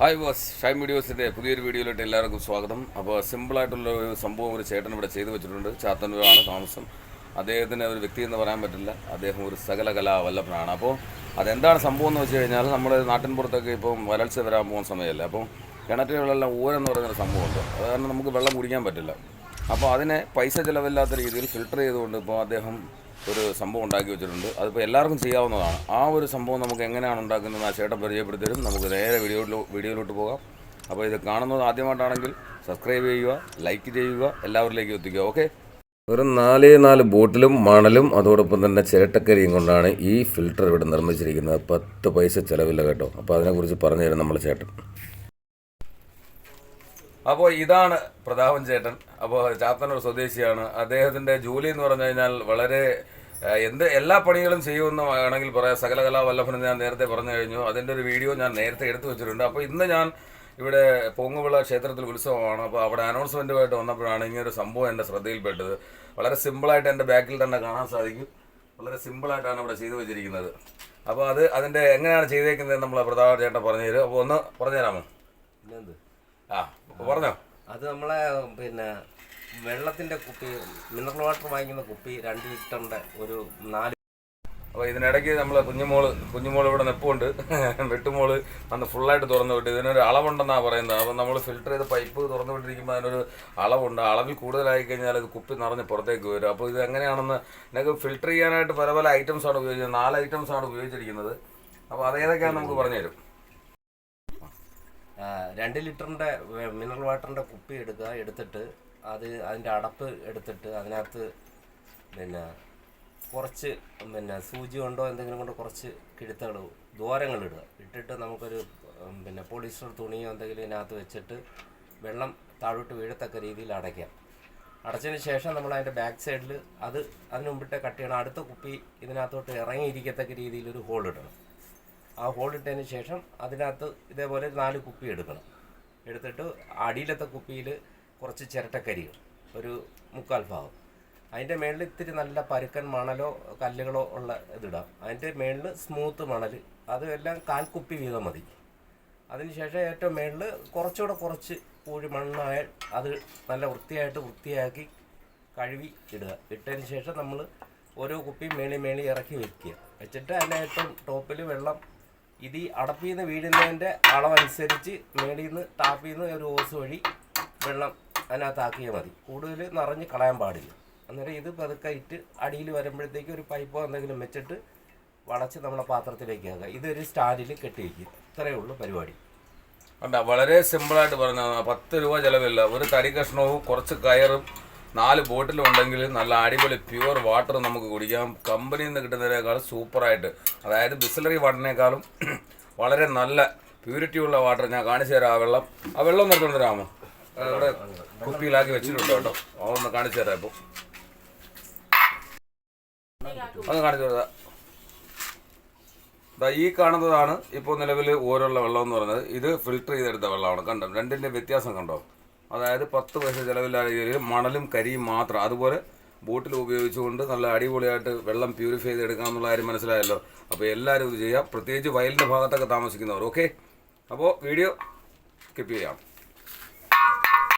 Hi boss ഷൈം വീഡിയോസിന്റെ പുതിയൊരു വീഡിയോയിലോട്ട് എല്ലാവർക്കും സ്വാഗതം. അപ്പോൾ സിമ്പിളായിട്ടുള്ള ഒരു സംഭവം ഒരു ചേട്ടൻ ഇവിടെ ചെയ്തു വെച്ചിട്ടുണ്ട്. ചാത്തന്നൂരാണ് താമസം. അദ്ദേഹത്തിന് ഒരു വ്യക്തി എന്ന് പറയാൻ പറ്റില്ല. അദ്ദേഹം ഒരു സകല കലാവല്ലഭനാണ് അപ്പോൾ അതെന്താണ് സംഭവം എന്ന് വെച്ച് കഴിഞ്ഞാൽ നമ്മുടെ നാട്ടിൻപുറത്തൊക്കെ ഇപ്പം വരൾച്ച വരാൻ പോകുന്ന സമയമല്ലേ? അപ്പോൾ കിണറ്റുകളെല്ലാം ഊരെന്ന് പറയുന്നൊരു സംഭവമുണ്ട്. അത് കാരണം നമുക്ക് വെള്ളം കുടിക്കാൻ പറ്റില്ല. അപ്പോൾ അതിനെ പൈസ ചിലവില്ലാത്ത രീതിയിൽ ഫിൽട്ടർ ചെയ്തുകൊണ്ട് ഇപ്പോൾ അദ്ദേഹം ഒരു സംഭവം ഉണ്ടാക്കി വെച്ചിട്ടുണ്ട്. അതിപ്പോൾ എല്ലാവർക്കും ചെയ്യാവുന്നതാണ്. ആ ഒരു സംഭവം നമുക്ക് എങ്ങനെയാണ് ഉണ്ടാക്കുന്നത് ആ ചേട്ടൻ പരിചയപ്പെടുത്തരും നമുക്ക് നേരെ വീഡിയോയിലോ വീഡിയോയിലോട്ട് പോകാം. അപ്പോൾ ഇത് കാണുന്നത് ആദ്യമായിട്ടാണെങ്കിൽ സബ്സ്ക്രൈബ് ചെയ്യുക ലൈക്ക് ചെയ്യുക എല്ലാവരിലേക്കും എത്തിക്കുക. ഓക്കെ? ഒരു നാല് നാല് ബോട്ടിലും മണലും അതോടൊപ്പം തന്നെ ചിരട്ടക്കരിയും കൊണ്ടാണ് ഈ ഫിൽട്ടർ ഇവിടെ നിർമ്മിച്ചിരിക്കുന്നത്. പത്ത് പൈസ ചിലവില്ല കേട്ടോ. അപ്പോൾ അതിനെക്കുറിച്ച് പറഞ്ഞു തരും നമ്മൾ ചേട്ടൻ. അപ്പോൾ ഇതാണ് പ്രതാപൻ ചേട്ടൻ. അപ്പോൾ ചാത്തന്നൂർ സ്വദേശിയാണ്. അദ്ദേഹത്തിന്റെ ജോലി എന്ന് പറഞ്ഞു കഴിഞ്ഞാൽ വളരെ എന്ത് എല്ലാ പണികളും ചെയ്യുമെന്ന് വേണമെങ്കിൽ പറയാം. സകലകലാ വല്ലഭൻ ഞാൻ നേരത്തെ പറഞ്ഞു കഴിഞ്ഞു. അതിന്റെ ഒരു വീഡിയോ ഞാൻ നേരത്തെ എടുത്തു വെച്ചിട്ടുണ്ട്. അപ്പോൾ ഇന്ന് ഞാൻ ഇവിടെ പൊങ്ങുവിള ക്ഷേത്രത്തിൽ ഉത്സവമാണ്. അപ്പോൾ അവിടെ അനൗൺസ്മെന്റുമായിട്ട് വന്നപ്പോഴാണ് ഇങ്ങനൊരു സംഭവം എന്റെ ശ്രദ്ധയിൽപ്പെട്ടത്. വളരെ സിമ്പിളായിട്ട് എന്റെ ബാക്കിൽ തന്നെ കാണാൻ സാധിക്കും. വളരെ സിമ്പിളായിട്ടാണ് ഇവിടെ ചെയ്തു വെച്ചിരിക്കുന്നത്. അപ്പോൾ അത് അതിന്റെ എങ്ങനെയാണ് ചെയ്തേക്കുന്നത് നമ്മൾ പ്രതാപ ചേട്ടൻ പറഞ്ഞു തരും. അപ്പോൾ ഒന്ന് പറഞ്ഞു തരാമോ പിന്നെന്ത് ആ പറഞ്ഞോ. അത് നമ്മളെ പിന്നെ വെള്ളത്തിന്റെ കുപ്പി മിനറൽ വാട്ടർ വാങ്ങിക്കുന്ന കുപ്പി രണ്ട് ലിറ്ററിന്റെ ഒരു നാല് അപ്പോൾ ഇതിനിടയ്ക്ക് നമ്മൾ കുഞ്ഞുമോൾ കുഞ്ഞുമോൾ ഇവിടെ നിൽപ്പുണ്ട് വെട്ടുമോൾ അന്ന് ഫുള്ളായിട്ട് തുറന്നു വിട്ട് ഇതിനൊരു അളവുണ്ടെന്നാണ് പറയുന്നത്. അപ്പോൾ നമ്മൾ ഫിൽറ്റർ ചെയ്ത് പൈപ്പ് തുറന്നു വിട്ടിരിക്കുമ്പോൾ അതിനൊരു അളവുണ്ട്. അളവിൽ കൂടുതലായി കഴിഞ്ഞാൽ അത് കുപ്പി നിറഞ്ഞ് പുറത്തേക്ക് വരും. അപ്പോൾ ഇത് എങ്ങനെയാണെന്ന് എനിക്ക് ഫിൽറ്റർ ചെയ്യാനായിട്ട് പല പല ഐറ്റംസാണ് ഉപയോഗിച്ചത്. നാല് ഐറ്റംസാണ് ഉപയോഗിച്ചിരിക്കുന്നത്. അപ്പോൾ അതേതൊക്കെയാണ് നമുക്ക് പറഞ്ഞുതരും. രണ്ട് ലിറ്ററിന്റെ മിനറൽ വാട്ടറിന്റെ കുപ്പി എടുക്കുക എടുത്തിട്ട് അത് അതിന്റെ അടപ്പ് എടുത്തിട്ട് അതിനകത്ത് പിന്നെ കുറച്ച് പിന്നെ സൂചി കൊണ്ടോ എന്തെങ്കിലും കൊണ്ടോ കുറച്ച് കിഴുത്തകൾ ദ്വാരങ്ങൾ ഇടുക. ഇട്ടിട്ട് നമുക്കൊരു പിന്നെ പോളിസ്റ്റർ തുണിയോ എന്തെങ്കിലും ഇതിനകത്ത് വെച്ചിട്ട് വെള്ളം താഴോട്ട് വീഴത്തക്ക രീതിയിൽ അടയ്ക്കാം. അടച്ചതിന് ശേഷം നമ്മൾ അതിന്റെ ബാക്ക് സൈഡിൽ അത് അതിന് മുമ്പിട്ട് കട്ട് ചെയ്യണം. അടുത്ത കുപ്പി ഇതിനകത്തോട്ട് ഇറങ്ങിയിരിക്കത്തക്ക രീതിയിൽ ഒരു ഹോൾ ഇടണം. ആ ഹോൾ ഇട്ടതിന് ശേഷം അതിനകത്ത് ഇതേപോലെ നാല് കുപ്പി എടുക്കണം. എടുത്തിട്ട് അടിയിലത്തെ കുപ്പിയിൽ കുറച്ച് ചിരട്ടക്കരികൾ ഒരു മുക്കാൽ ഭാഗം. അതിന്റെ മേളിൽ ഇത്തിരി നല്ല പരുക്കൻ മണലോ കല്ലുകളോ ഉള്ള ഇതിടാം. അതിന്റെ മേളിൽ സ്മൂത്ത് മണൽ അതെല്ലാം എല്ലാം കാൽ കുപ്പി വീതം മതി. അതിനുശേഷം ഏറ്റവും മേളിൽ കുറച്ചുകൂടെ കുറച്ച് പൂഴി മണ്ണായ അത് നല്ല വൃത്തിയായിട്ട് വൃത്തിയാക്കി കഴുകി ഇടുക. ഇട്ടതിന് ശേഷം നമ്മൾ ഓരോ കുപ്പി മേളി മേളി ഇറക്കി വെക്കുക. വെച്ചിട്ട് അതിന്റെ ഏറ്റവും ടോപ്പിൽ വെള്ളം ഇത് ഈ അടപ്പിൽ നിന്ന് വീഴുന്നതിന്റെ അളവനുസരിച്ച് മേളിൽ നിന്ന് ടാപ്പിൽ നിന്ന് ഒരു ഓസ് വഴി വെള്ളം അതിനകത്താക്കിയാൽ മതി. കൂടുതൽ നിറഞ്ഞ് കളയാൻ പാടില്ല. അന്നേരം ഇത് പതുക്കായിട്ട് അടിയിൽ വരുമ്പോഴത്തേക്ക് ഒരു പൈപ്പോ എന്തെങ്കിലും വെച്ചിട്ട് വളച്ച് നമ്മളെ പാത്രത്തിലേക്ക് ആക്കുക. ഇതൊരു സ്റ്റാൻഡിൽ കെട്ടി വയ്ക്കുക ഇത്രയേ ഉള്ളൂ പരിപാടി. അല്ല വളരെ സിമ്പിളായിട്ട് പറഞ്ഞ പത്ത് രൂപ ചിലവില്ല. ഒരു തടി കഷ്ണവും കുറച്ച് കയറും നാല് ബോട്ടിലും ഉണ്ടെങ്കിൽ നല്ല അടിപൊളി പ്യുവർ വാട്ടർ നമുക്ക് കുടിക്കാം. കമ്പനിയിൽ നിന്ന് കിട്ടുന്നതിനേക്കാൾ സൂപ്പറായിട്ട് അതായത് ബിസ്ലറി വാട്ടറിനേക്കാളും വളരെ നല്ല പ്യൂരിറ്റി ഉള്ള വാട്ടർ ഞാൻ കാണിച്ചു തരാം. ആ വെള്ളം. ആ വെള്ളം തരാമോ അവിടെ കുപ്പിയിലാക്കി വെച്ചിട്ടുണ്ട് കേട്ടോ. അതൊന്ന് കാണിച്ചു തരാം ഇപ്പോൾ ഒന്ന് കാണിച്ചു തരാം. ഈ കാണുന്നതാണ് ഇപ്പോൾ നിലവിൽ ഓരോള്ള വെള്ളം എന്ന് പറയുന്നത്. ഇത് ഫിൽട്ടർ ചെയ്തെടുത്ത വെള്ളമാണ്. കണ്ടോ? രണ്ടിന്റെ വ്യത്യാസം കണ്ടോ? അതായത് പത്ത് പൈസ ചിലവില്ലാത്ത രീതിയിൽ മണലും കരിയും മാത്രം. അതുപോലെ ബോട്ടിൽ ഉപയോഗിച്ചുകൊണ്ട് നല്ല അടിപൊളിയായിട്ട് വെള്ളം പ്യൂരിഫൈ ചെയ്തെടുക്കാം എന്നുള്ള കാര്യം മനസ്സിലായല്ലോ. അപ്പോൾ എല്ലാവരും ഇത് ചെയ്യാം. പ്രത്യേകിച്ച് വയലിന്റെ ഭാഗത്തൊക്കെ താമസിക്കുന്നവർ ഓക്കെ അപ്പോൾ വീഡിയോ സ്കിപ്പ് ചെയ്യാം.